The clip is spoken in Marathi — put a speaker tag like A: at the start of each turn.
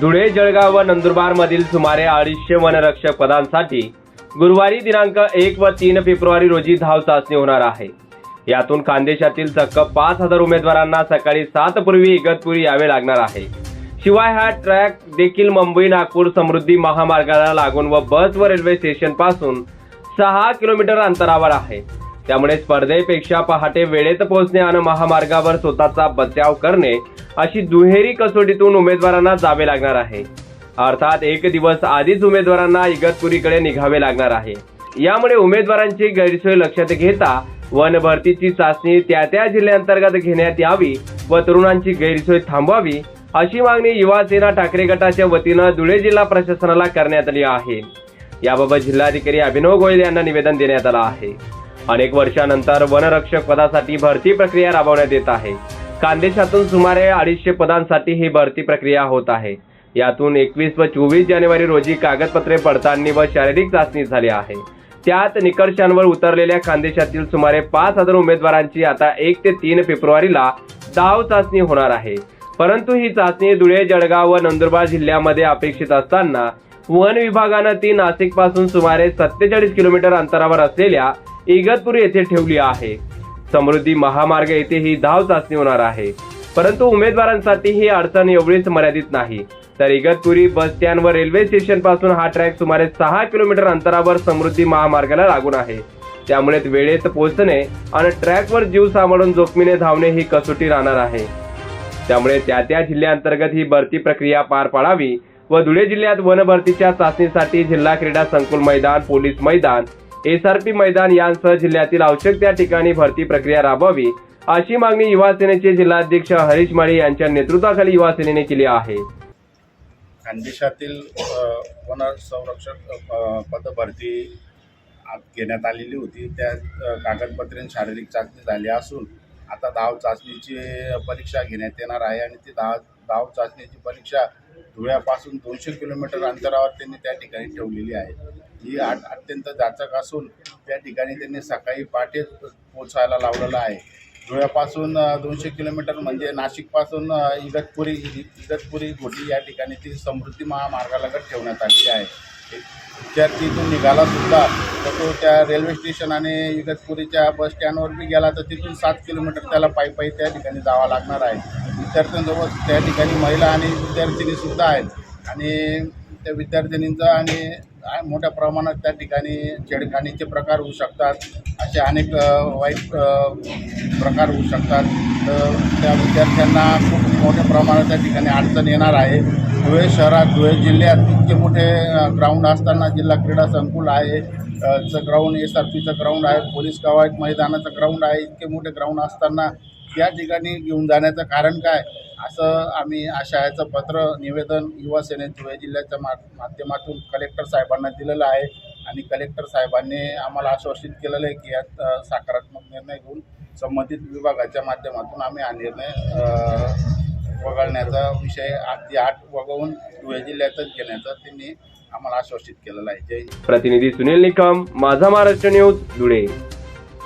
A: धुळे जळगाव व नंदुरबार मधील सुमारे अडीचशे वनरक्षक पदांसाठी गुरुवारी दिनांक एक व तीन फेब्रुवारी रोजी धाव चाचणी होणार आहे. यातून खानदेशातील चक्क पाच हजार उमेदवारांना सकाळी सात पूर्वी इगतपुरी यावे लागणार आहे. शिवाय हा ट्रॅक देखील मुंबई नागपूर समृद्धी महामार्गाला लागून व बस व रेल्वे स्टेशनपासून सहा किलोमीटर अंतरावर आहे. त्यामुळे स्पर्धेपेक्षा पहाटे वेळेत पोहोचणे आणि महामार्गावर स्वतःचा बचाव करणे अशी दुहेरी कसोटीतून उमेदवारांना जावे लागणार आहे. अर्थात एक दिवस आधीच उमेदवारांना इगतपुरीकडे निघावे लागणार आहे. यामुळे उमेदवारांची गैरसोय लक्षात घेता वन भरतीची चाचणी त्या त्या जिल्ह्यांतर्गत घेण्यात यावी व तरुणांची गैरसोय थांबवावी अशी मागणी युवा सेना ठाकरे गटाच्या वतीनं धुळे जिल्हा प्रशासनाला करण्यात आली आहे. याबाबत जिल्हाधिकारी अभिनव गोयल यांना निवेदन देण्यात आलं आहे. अनेक वर्षानंतर वनरक्षक पदासाठी भरती प्रक्रिया राबवण्यात येत आहे. खानदेशातून सुमारे अडीचशे पदांसाठी ही भरती प्रक्रिया होत आहे. यातून एकवीस व चोवीस जानेवारी रोजी कागदपत्रे पडताळणी व शारीरिक चाचणी झाली आहे. त्यात निकषांवर उतरलेल्या खानदेशातील सुमारे पाच हजार उमेदवारांची आता एक ते तीन फेब्रुवारीला डाव चाचणी होणार आहे. परंतु ही चाचणी धुळे जळगाव व नंदुरबार जिल्ह्यामध्ये अपेक्षित असताना वन विभागानं ती नाशिकपासून सुमारे सत्तेचाळीस किलोमीटर अंतरावर असलेल्या इगतपुरी येथे ठेवली आहे. समृद्धी महामार्ग येथे ही धाव चाचणी होणार आहे. परंतु उमेदवारांसाठी ही अडचण एवढीच मर्यादित नाही. तर इगतपुरी बस स्टँड व रेल्वे स्टेशनपासून हा ट्रॅक सुमारे सहा किलोमीटर अंतरावर समृद्धी महामार्गाला लागून आहे. त्यामुळे वेळेत पोहोचणे आणि ट्रॅकवर जीव सांभाळून जोखमीने धावणे ही कसोटी राहणार आहे. त्यामुळे त्या त्या जिल्ह्यांतर्गत ही भरती प्रक्रिया पार पाडावी व धुळे जिल्ह्यात वनभरतीच्या चाचणीसाठी जिल्हा क्रीडा संकुल मैदान पोलीस मैदान एसआरपी मैदान यांसह जिल्ह्यातील आवश्यक त्या ठिकाणी भरती प्रक्रिया राबवावी अशी मागणी युवा सेनेचे जिल्हाध्यक्ष हरीश माळी यांच्या नेतृत्वाखाली युवा सेनेने केली आहे.
B: खानदेशातील वन संरक्षक पदभरती घेण्यात आलेली होती. त्या कागदपत्रे शारीरिक चाचणी झाली असून आता धाव चाचणीची परीक्षा घेण्यात येणार आहे आणि ती धाव धाव चाचणीची परीक्षा धुळ्यापासून दोनशे किलोमीटर अंतरावर त्यांनी त्या ठिकाणी ठेवलेली आहे. ही आट अत्यंत जाचक असून त्या ठिकाणी त्यांनी सकाळी पहाटेच पोचायला लावलेलं आहे. धुळ्यापासून दोनशे किलोमीटर म्हणजे नाशिकपासून इगतपुरी इगतपुरी घोटी या ठिकाणी ती समृद्धी महामार्गालगत ठेवण्यात आली आहे. विद्यार्थी इथून निघाला सुद्धा तर तो त्या रेल्वे स्टेशन आणि इगतपुरीच्या बस स्टँडवर बी गेला तर तिथून सात किलोमीटर त्याला पायी पायी त्या ठिकाणी जावं लागणार आहे. विद्यार्थ्यांसोबत त्या ठिकाणी महिला आणि विद्यार्थिनीसुद्धा आहेत. आणि त्या विद्यार्थिनींचा आणि मोठ्या प्रमाणात त्या ठिकाणी छेडखानीचे प्रकार होऊ शकतात. असे अनेक वाईट प्रकार होऊ शकतात. तर त्या विद्यार्थ्यांना खूप मोठ्या प्रमाणात त्या ठिकाणी अडचण येणार आहे. धुळे शहरात धुळे जिल्ह्यात इतके मोठे ग्राउंड असताना जिल्हा क्रीडा संकुल आहे. चं ग्राउंड एस आर पीचं ग्राउंड आहे. पोलीस कवायत मैदानाचं ग्राउंड आहे. इतके मोठे ग्राउंड असताना या ठिकाणी घेऊन जाण्याचं कारण काय? असं आम्ही आशयाचं पत्र निवेदन युवा सेनेत धुळे जिल्ह्याच्या मा माध्यमातून कलेक्टर साहेबांना दिलेलं आहे. आणि कलेक्टर साहेबांनी आम्हाला आश्वासित केलेलं आहे की यात सकारात्मक निर्णय घेऊन संबंधित विभागाच्या माध्यमातून आम्ही हा निर्णय वगळण्याचा विषय आधी आठ वगळून धुळे जिल्ह्यातच घेण्याचा त्यांनी आम्हाला आश्वासित केलेलं आहे. जय
A: प्रतिनिधी सुनील निकम माझा महाराष्ट्र न्यूज धुळे.